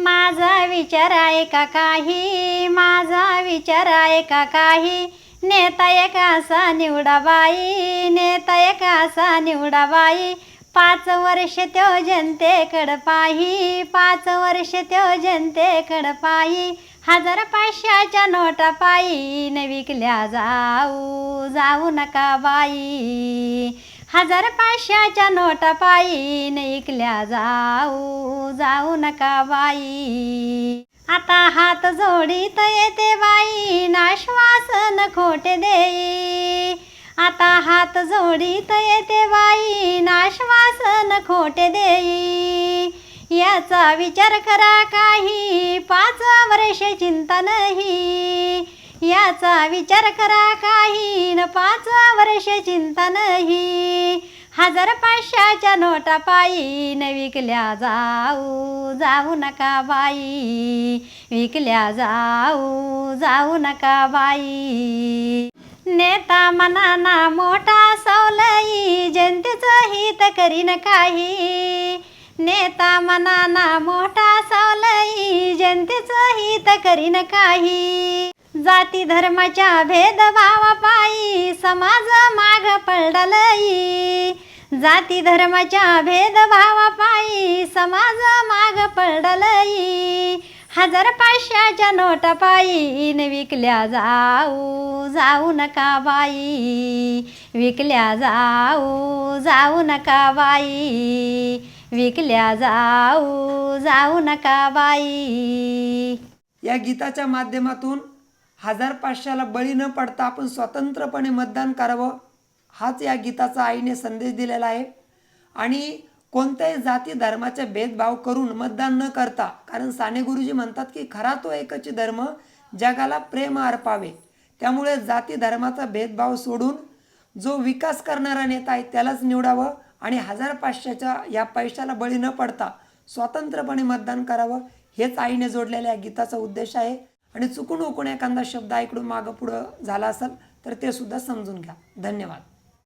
माझा विचार आहे का काही? माझा विचार आहे का काही? नेता एक असा निवडा बाई नेता एक असा निवडा बाई. पाच वर्ष त्यो जनतेकडं पाही पाच वर्ष त्यो जनतेकडं पायी हजार पाचशेच्या नोटा पायी न विकल्या जाऊ जाऊ नका बाई. हजार पाचशेच्या नोटा पायी न विकल्या जाऊ जाऊ नका बाई. आता हात जोडीत येते बाई नाश्वासन खोटे देई. आता हात जोडीत येते बाई खोटे देई. याचा विचार करा काही. पाच वर्ष चिंता नाही. याचा विचार करा काही. न पाच वर्ष चिंता नाही. हजार पाचशेच्या नोटा पायी. न विकल्या जाऊ जाऊ नका बाई. विकल्या जाऊ जाऊ नका बाई. नेता मनाना मोठा करीन काही. नेता मनाना मोठा सावलई जनतेचं हित करीन काही. जाती धर्माच्या भेदभाव पायी समाज माग पडलई. जाती धर्माच्या भेदभाव पायी समाज माग पडलई. हजार पाचशेच्या नोटा पायीन विकल्या जाऊ जाऊ नका बाई. विकल्या जाऊ जाऊ नका बाई. विकल्या जाऊ जाऊ नका बाई. या गीताच्या माध्यमातून हजार पाचशेला बळी न पडता आपण स्वतंत्रपणे मतदान करावं हाच या गीताचा आईने संदेश दिलेला आहे. आणि कोणत्याही जाती धर्माचे भेदभाव करून मतदान न करता कारण साने गुरुजी म्हणतात की खरा तो एकच धर्म जगाला प्रेम अर्पावे. त्यामुळे जाती धर्माचा भेदभाव सोडून जो विकास करणारा नेता आहे त्यालाच निवडावं आणि हजार पाचशेच्या या पैशाला बळी न पडता स्वतंत्रपणे मतदान करावं हेच आईने जोडलेल्या या गीताचा उद्देश आहे. आणि चुकून उकून एखादा शब्द ऐकडून मागं पुढं झाला असेल तर ते सुद्धा समजून घ्या. धन्यवाद.